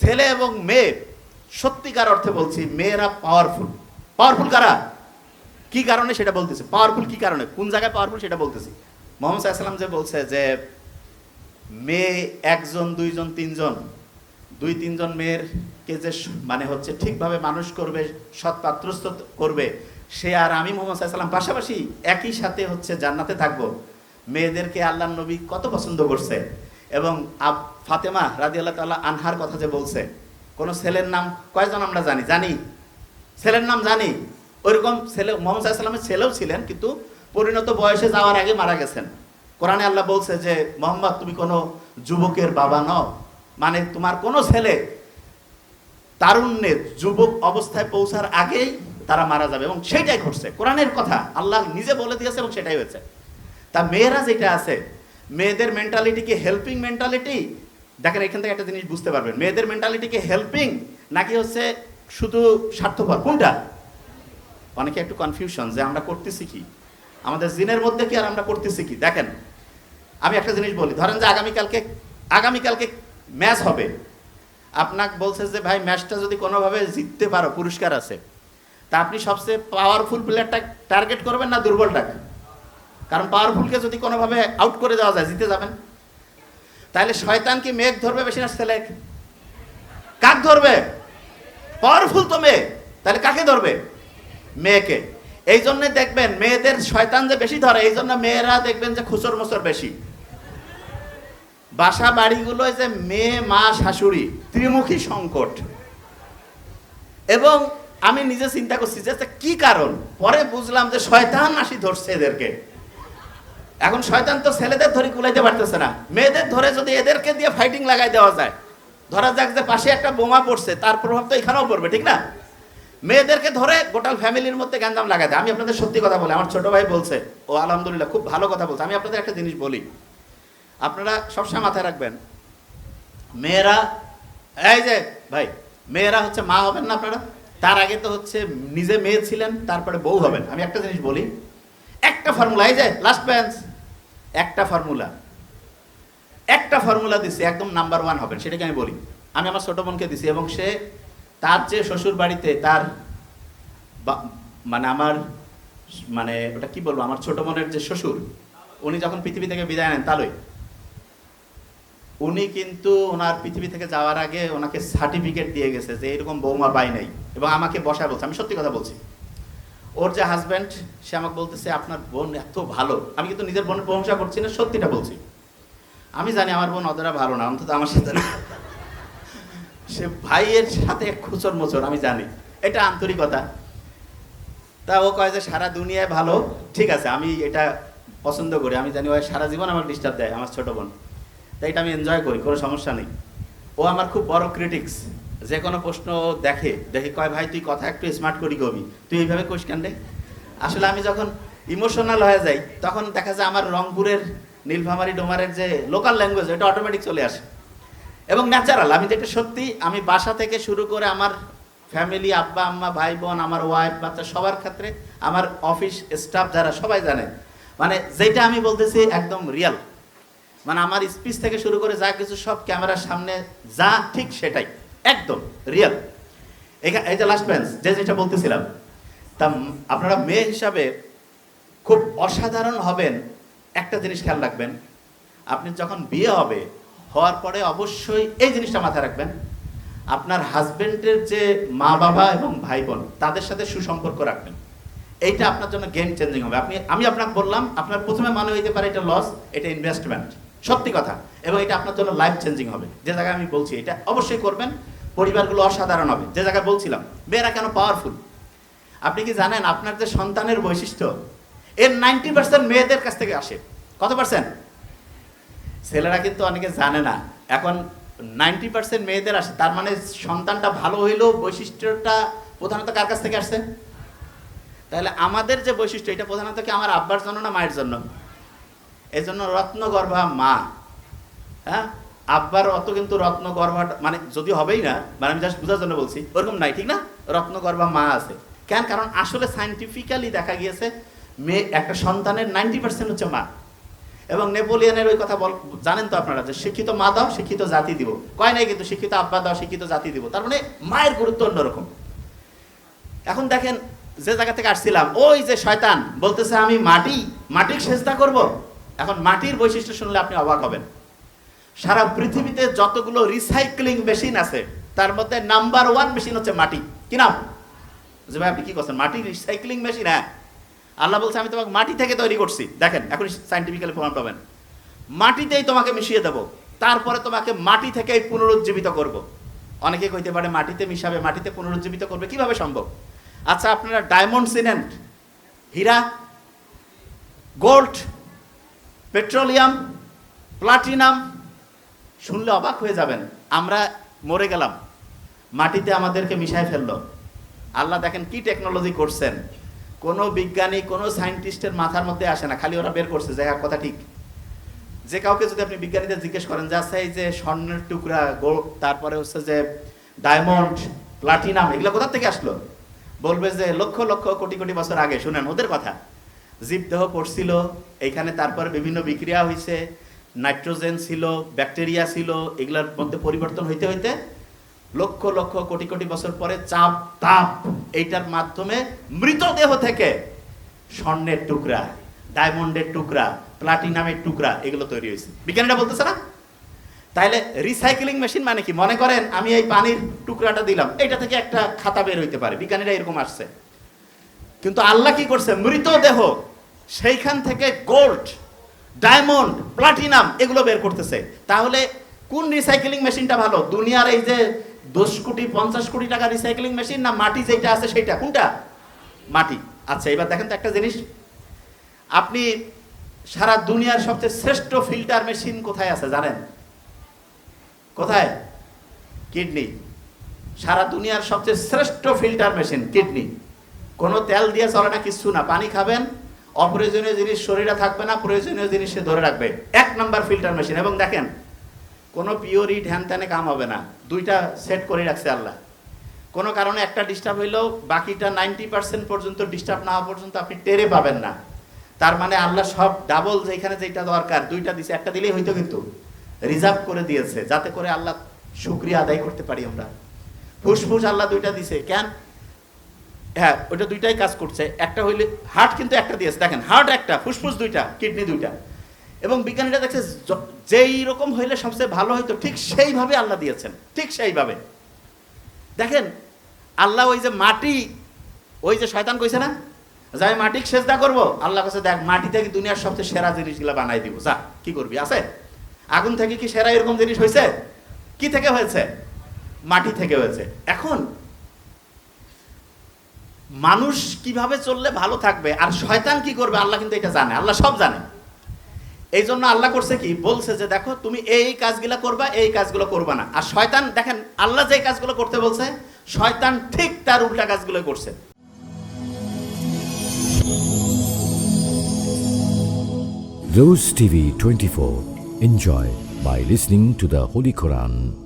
ছেলে এবং মেয়ে, সত্যিকার অর্থে বলছি মেয়েরা পাওয়ারফুল পাওয়ারফুল কারা? কি কারণে সেটা বলতেছি? পাওয়ারফুল কি কারণে? কোন জায়গায় পাওয়ারফুল সেটা বলতেছি? মোহাম্মদ সাল্লাম যে বলছে যে, মেয়ে একজন, দুইজন, তিনজন, দুই, তিনজন মেয়ের কে যে মানে হচ্ছে ঠিকভাবে মানুষ করবে, সৎ পাত্রস্থ করবে, সে আর আমি মোহাম্মদ সাল্লাম পাশাপাশি একই সাথে হচ্ছে জান্নাতে থাকব। মেয়েদেরকে আল্লাহ নবী কত পছন্দ করছে? এবং আব ফাতেমা রাজি আল্লাহ তাল্লাহ আনহার কথা যে বলছে, কোনো ছেলের নাম কয়জন আমরা জানি? জানি। ছেলের নাম জানি। ওইরকম ছেলে, মোহাম্মদ সাল্লামের ছেলেও ছিলেন, কিন্তু পরিণত বয়সে যাওয়ার আগে মারা গেছেন। কোরআনে আল্লাহ বলছে যে, মোহাম্মদ, তুমি কোনো যুবকের বাবা নও। মানে তোমার কোনো ছেলে তারুণ্যে যুবক অবস্থায় পৌঁছার আগেই তারা মারা যাবে এবং সেটাই ঘটছে। কোরআনের কথা আল্লাহ নিজে বলে দিয়েছে এবং সেটাই হয়েছে। তা মেয়েরা যেটা আছে মেয়েদের মেন্টালিটি কি হেল্পিং মেন্টালিটি দেখেন, এখান থেকে একটা জিনিস বুঝতে পারবেন। মেয়েদের মেন্টালিটি কি হেল্পিং নাকি হচ্ছে শুধু স্বার্থপর? কোনটা? অনেকে একটু কনফিউশন যে আমরা করতেছি কি? আমাদের জিনের মধ্যে কি আর আমরা করতেছি কি? দেখেন, আমি একটা জিনিস বলি। ধরেন যে আগামীকালকে আগামীকালকে ম্যাচ হবে। আপনাকে বলছে যে, ভাই, ম্যাচটা যদি কোনোভাবে জিততে পারো, পুরস্কার আছে, তা আপনি সবচেয়ে পাওয়ারফুল প্লেয়ারটা টার্গেট করবেন না দুর্বলটাকে? কারণ পাওয়ারফুলকে যদি কোনোভাবে আউট করে দেওয়া যায়, জিতে যাবেন। তাহলে শয়তান কি মেঘ ধরবে বেশি না, ছেলে? কাক ধরবে? পাওয়ারফুল তো মেয়ে। তাহলে কাকে ধরবে? মেয়েকে। এই জন্য দেখবেন, মেয়েদের শয়তান যে বেশি ধরে, এই জন্য মেয়েরা দেখবেন যে খুচর মুচর বেশি। বাসা বাড়িগুলোয় যে মেয়ে, মা, শাশুড়ি, ত্রিমুখী সংকট। এবং আমি নিজে চিন্তা করছি যে কি কারণ? পরে বুঝলাম যে শয়তান আসি ধরছে এদেরকে। এখন শয়তান তো ছেলেদের ধরে কুলাইতে পারতেছে না। মেয়েদের ধরে যদি এদেরকে দিয়ে ফাইটিং লাগাই দেওয়া যায়, ধরা যাক যে পাশে একটা বোমা পড়ছে, তার প্রভাব তো এখানেও পড়বে, ঠিক না? মেয়েদেরকে ধরে গোটাল ফ্যামিলির মধ্যে গ্যান্দাম লাগাই দেয়। আমি আপনাদের সত্যি কথা বলি, আমার ছোট ভাই বলছে, ও আলহামদুলিল্লাহ খুব ভালো কথা বলছে। আমি আপনাদের একটা জিনিস বলি, আপনারা সবসময় মাথায় রাখবেন, মেয়েরা, এই যে ভাই, মেয়েরা হচ্ছে মা হবেন না আপনারা? তার আগে তো হচ্ছে নিজে মেয়ে ছিলেন, তারপরে বউ হবেন। আমি একটা জিনিস বলি, একটা ফর্মুলা এই যে লাস্ট বেঞ্চ একটা ফর্মুলা একটা ফর্মুলা দিছি, একদম নাম্বার ওয়ান হবেন সেটাকে আমি বলি। আমি আমার ছোট বোনকে দিছি এবং সে তার যে শ্বশুর বাড়িতে তার মানে আমার মানে ওটা কি বলব, আমার ছোট বোনের যে শ্বশুর, উনি যখন পৃথিবী থেকে বিদায় নেন তালই উনি কিন্তু ওনার পৃথিবী থেকে যাওয়ার আগে ওনাকে সার্টিফিকেট দিয়ে গেছে যে এরকম বৌমা পাই নাই এবং আমাকে বসায় বলছে। আমি সত্যি কথা বলছি। ওর যে হাজব্যান্ড সে আমাকে বলতেছে, আপনার বোন এত ভালো। আমি কিন্তু নিজের বোনের প্রশংসা করছি না, সত্যিটা বলছি। আমি জানি আমার বোন অতটা ভালো না, অন্তত আমার সাথে না। সে ভাইয়ের সাথে খুচর মোচর, আমি জানি। এটা আন্তরিকতা। তা ও কয় যে, সারা দুনিয়ায় ভালো, ঠিক আছে, আমি এটা পছন্দ করি। আমি জানি ও সারা জীবন আমার ডিস্টার্ব দেয়, আমার ছোট বোন। তাই এটা আমি এনজয় করি, কোনো সমস্যা নেই। ও আমার খুব বড় ক্রিটিক্স যে কোনো প্রশ্ন দেখে দেখে কয়, ভাই, তুই কথা একটু স্মার্ট করি কবি। তুই এইভাবে কোষ কাণ্ডে আসলে আমি যখন ইমোশনাল হয়ে যাই, তখন দেখা যায় আমার রংপুরের নীলফামারি ডোমারের যে লোকাল ল্যাঙ্গুয়েজ এটা অটোমেটিক চলে আসে। এবং ন্যাচারাল আমি যেটা সত্যি, আমি বাসা থেকে শুরু করে আমার ফ্যামিলি আব্বা, আম্মা, ভাই, বোন, আমার ওয়াইফ বাচ্চা সবার ক্ষেত্রে আমার অফিস স্টাফ যারা সবাই জানে মানে যেটা আমি বলতেছি একদম রিয়াল মানে আমার স্পিচ থেকে শুরু করে যা কিছু সব ক্যামেরার সামনে যা ঠিক সেটাই। একদম রিয়াল এখানে এই যে লাস্ট বেঞ্চ যে যেটা বলতেছিলাম, তা আপনারা মেয়ে হিসাবে খুব অসাধারণ হবেন, একটা জিনিস খেয়াল রাখবেন। আপনি যখন বিয়ে হবে, হওয়ার পরে অবশ্যই এই জিনিসটা মাথায় রাখবেন। আপনার হাজবেন্ডের যে মা বাবা এবং ভাই বোন তাদের সাথে সুসম্পর্ক রাখবেন। এইটা আপনার জন্য গেম চেঞ্জিং হবে। আপনি আমি আপনাকে বললাম, আপনার প্রথমে মনে হইতে পারে এটা লস এটা ইনভেস্টমেন্ট সত্যি কথা। এবং এটা আপনার জন্য লাইফ চেঞ্জিং হবে। যে জায়গায় আমি বলছি, এটা অবশ্যই করবেন। পরিবারগুলো অসাধারণ হবে। যে জায়গায় বলছিলাম, মেয়েরা কেন পাওয়ারফুল আপনি কি জানেন, আপনার যে সন্তানের বৈশিষ্ট্য, এর নাইনটি পার্সেন্ট মেয়েদের কাছ থেকে আসে। কত পার্সেন্ট ছেলেরা কিন্তু অনেকে জানে না। এখন নাইনটি পার্সেন্ট মেয়েদের আসে। তার মানে সন্তানটা ভালো হইলেও বৈশিষ্ট্যটা প্রধানত কার কাছ থেকে আসছে? তাহলে আমাদের যে বৈশিষ্ট্য, এটা প্রধানত কি আমার আব্বার জন্য না মায়ের জন্য? এই জন্য রত্নগর্ভা মা। হ্যাঁ? আব্বার অত কিন্তু রত্নগর্ভা মানে যদি হবেই না মানে আমি জাস্ট বোঝার জন্য বলছি, ওরকম নাই, ঠিক না? রত্নগর্ভা মা আছে। কেন? কারণ আসলে সাইন্টিফিক্যালি দেখা গিয়েছে, মেয়ে, একটা সন্তানের নাইনটি পার্সেন্ট হচ্ছে মা। এবং নেপোলিয়ানের ওই কথা বল, জানেন তো আপনারা যে শিক্ষিত মা দাও, শিক্ষিত জাতি দিব। কয় নাই কিন্তু শিক্ষিত আব্বা দাও, শিক্ষিত জাতি দিব। তার মানে মায়ের গুরুত্ব অন্যরকম। এখন দেখেন, যে জায়গা থেকে আসছিলাম, ওই যে শয়তান বলতেছে আমি মাটি, মাটির সেজদা করব। এখন মাটির বৈশিষ্ট্য শুনলে আপনি অবাক হবেন। সারা পৃথিবীতে যতগুলো রিসাইক্লিং মেশিন আছে, তার মধ্যে নাম্বার ওয়ান মেশিন হচ্ছে মাটি। কি নাম? যে ভাই, আপনি কি করছেন? মাটি রিসাইক্লিং মেশিন হ্যাঁ। আল্লাহ বলছে, আমি তোমাকে মাটি থেকে তৈরি করছি। দেখেন, এখন সাইন্টিফিক্যালি প্রমাণ পাবেন। মাটিতেই তোমাকে মিশিয়ে দেবো, তারপরে তোমাকে মাটি থেকেই পুনরুজ্জীবিত করব। অনেকে কইতে পারে, মাটিতে মিশাবে, মাটিতে পুনরুজ্জীবিত করবে, কীভাবে সম্ভব? আচ্ছা আপনারা ডায়মন্ড সিনেন্ট হীরা গোল্ড পেট্রোলিয়াম, প্লাটিনাম, শুনলে অবাক হয়ে যাবেন, আমরা মরে গেলাম। মাটিতে আমাদেরকে মিশায় ফেলল। আল্লাহ দেখেন কি টেকনোলজি করছেন। কোনো বিজ্ঞানী, কোনো সায়েন্টিস্টের মাথার মধ্যে আসে না, খালি ওরা বের করছে যে হ্যাঁ কথা ঠিক। যে কাউকে যদি আপনি বিজ্ঞানীদের জিজ্ঞেস করেন, যে আচ্ছা এই যে স্বর্ণের টুকরা গোল্ড তারপরে হচ্ছে যে ডায়মন্ড প্লাটিনাম এগুলো কোথা থেকে আসলো? বলবে যে লক্ষ লক্ষ, কোটি কোটি বছর আগে, শুনেন, ওদের কথা। জীবদেহ পড়ছিল, এইখানে তারপরে বিভিন্ন বিক্রিয়া হয়েছে নাইট্রোজেন ছিল, ব্যাকটেরিয়া ছিল, এগুলোর মধ্যে পরিবর্তন হইতে হইতে লক্ষ লক্ষ কোটি কোটি বছর পরে চাপ, তাপ, এইটার মাধ্যমে মৃতদেহ থেকে স্বর্ণের টুকরা, ডায়মন্ডের টুকরা, প্লাটিনামের টুকরা, এগুলো তৈরি হয়েছে বিজ্ঞানীরা বলতেছে না? তাহলে রিসাইক্লিং মেশিন মানে কি? মনে করেন, আমি এই পানির টুকরাটা দিলাম এটা থেকে একটা খাতা বের হইতে পারে, বিজ্ঞানীরা এরকম আসছে। কিন্তু আল্লাহ কি করছে? মৃতদেহ সেইখান থেকে গোল্ড ডায়মন্ড প্লাটিনাম এগুলো বের করতেছে। তাহলে কোন রিসাইকেলিং মেশিনটা ভালো? দুনিয়ার এই যে দশ কোটি, পঞ্চাশ কোটি টাকা রিসাইকেলিং মেশিন না মাটি যেটা আছে সেটা কোনটা? মাটি। আচ্ছা এবার দেখেন তো একটা জিনিস। আপনি সারা দুনিয়ার সবচেয়ে শ্রেষ্ঠ ফিল্টার মেশিন কোথায় আছে জানেন? কোথায়? কিডনি। সারা দুনিয়ার সবচেয়ে শ্রেষ্ঠ ফিল্টার মেশিন কিডনি। কোনো তেল দিয়ে চলে না, কিছু না। পানি খাবেন অপ্রয়োজনীয় জিনিস শরীরে থাকবে না, প্রয়োজনীয় জিনিস সে ধরে রাখবে। এক নাম্বার ফিল্টার মেশিন এবং দেখেন, কোনো পিওরি ঢ্যান ত্যানে কাম হবে না। দুইটা সেট করে রাখছে আল্লাহ। কোনো কারণে একটা ডিস্টার্ব হইলেও বাকিটা নাইনটি পার্সেন্ট পর্যন্ত ডিস্টার্ব না হওয়া পর্যন্ত আপনি টেরে পাবেন না। তার মানে আল্লাহ সব ডাবল যেখানে যেটা দরকার, দুইটা দিছে, একটা দিলেই হইতো কিন্তু। রিজার্ভ করে দিয়েছে, যাতে করে আল্লাহ শুক্রিয়া আদায় করতে পারি আমরা। ফুসফুস আল্লাহ দুইটা দিছে। কেন? হ্যাঁ ওইটা দুইটাই কাজ করছে। একটা হইলে হার্ট কিন্তু একটা দিয়েছে দেখেন হার্ট একটা, ফুসফুস দুইটা কিডনি দুইটা। এবং বিজ্ঞানীরা দেখছে যেই রকম হইলে সবচেয়ে ভালো হইতো ঠিক সেইভাবে আল্লাহ দিয়েছেন। ঠিক সেইভাবে। দেখেন, আল্লাহ ওই যে মাটি, ওই যে শয়তান কইছে না, যে আমি মাটি সেজদা করব আল্লাহ কাছে দেখ, মাটি থেকে দুনিয়ার সবচেয়ে সেরা জিনিসগুলো বানাই দিব। যা, কি করবি, আছে? আগুন থেকে কি সেরা এরকম জিনিস হয়েছে কি থেকে হয়েছে? মাটি থেকে হয়েছে। এখন মানুষ কীভাবে চললে ভালো থাকবে আর শয়তান কি করবে, আল্লাহ কিন্তু এটা জানে, আল্লাহ সব জানে এই জন্য আল্লাহ করছে কি বলছে যে, দেখো, তুমি এই কাজগুলো করবা, এই কাজগুলো করবা না আর শয়তান, দেখেন, আল্লাহ যে কাজগুলো করতে বলছে, শয়তান ঠিক তার উল্টা কাজগুলো করছে Rose TV 24. Enjoy by listening to the Holy Quran.